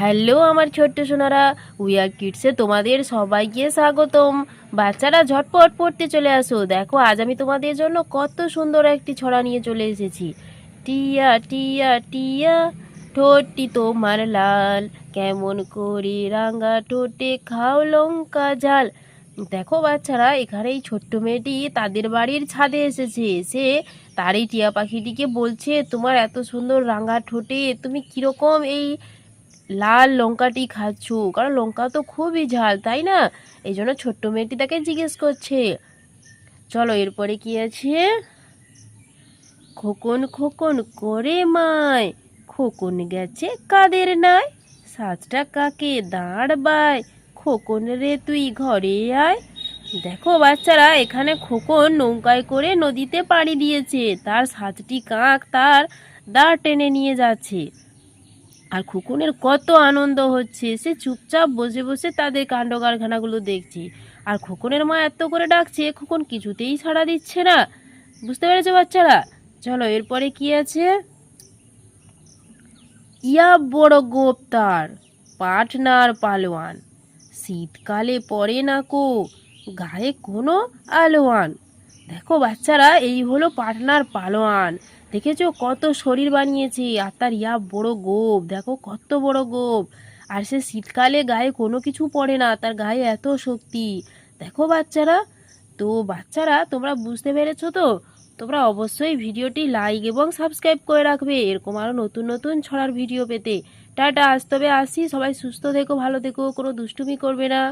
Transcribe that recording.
Hello, আমার ছোট্ট সোনারা। উইয়া কিডসে তোমাদের সবাইকে স্বাগতম। বাচ্চারা ঝটপট পড়তে চলে আসো। দেখো, আজ আমি তোমাদের জন্য কত সুন্দর একটি ছড়া নিয়ে চলে এসেছি। টিয়া টিয়া টিয়া, ঠোঁটটি তোমার লাল। কেমন করে রাঙা ঠোঁটে খাও লঙ্কা ঝাল। দেখো বাচ্চারা, এখানে এই ছোট্ট মেয়েটি তাদের বাড়ির ছাদে এসেছে। এসে তার এই টিয়া পাখিটিকে বলছে, তোমার এত সুন্দর রাঙা ঠোঁটে, তুমি কীরকম এই লাল লঙ্কাটি খাচ্ছ, কারণ লঙ্কা তো খুবই ঝাল, তাই না? এই জন্য ছোট্ট মেয়েটি তাকে জিজ্ঞেস করছে। চলো, এরপরে কি আছে? খোকন খোকন, করে মায়, খোকন গেছে কাদের নাই সাতটা কাকে? দাঁড় বায়, খোকন রে তুই ঘরে আয়। দেখো বাচ্চারা, এখানে খোকন নৌকায় করে নদীতে পাড়ি দিয়েছে, তার সাতটি কাক তার দাঁড় টেনে নিয়ে যাচ্ছে। আর খোকনের কত আনন্দ হচ্ছে। সে চুপচাপ বসে বসে তাদের কাণ্ড কারখানাগুলো দেখছে। আর খোকনের মা এত করে ডাকছে, খোকন কিছুতেই সাড়া দিচ্ছে না। বুঝতে পেরেছ বাচ্চারা? চলো এরপরে কি আছে? ইয়া বড় গোপ তার পাটনার পালোয়ান। শীতকালে পরে না কো, গায়ে কোনো আলোয়ান। দেখো, বাচ্চারা, এই হলো পাটনার পালোয়ান। দেখেছ? কত শরীর বানিয়েছে। আর তার ইয়া বড় গোপ। দেখো, কত বড় গোপ। আর সে শীতকালে গায়ে কোনো কিছু পড়ে না। তার গায়ে এত শক্তি। দেখো, বাচ্চারা। তো, বাচ্চারা, তোমরা বুঝতে পেরেছ তো? তোমরা অবশ্যই ভিডিওটি লাইক এবং সাবস্ক্রাইব করে রাখবে। এরকম আরও নতুন নতুন ছড়ার ভিডিও পেতে। টাটা, আজ তবে আসি। সবাই সুস্থ থেকো, ভালো থেকো। কোনো দুষ্টুমি করবে না।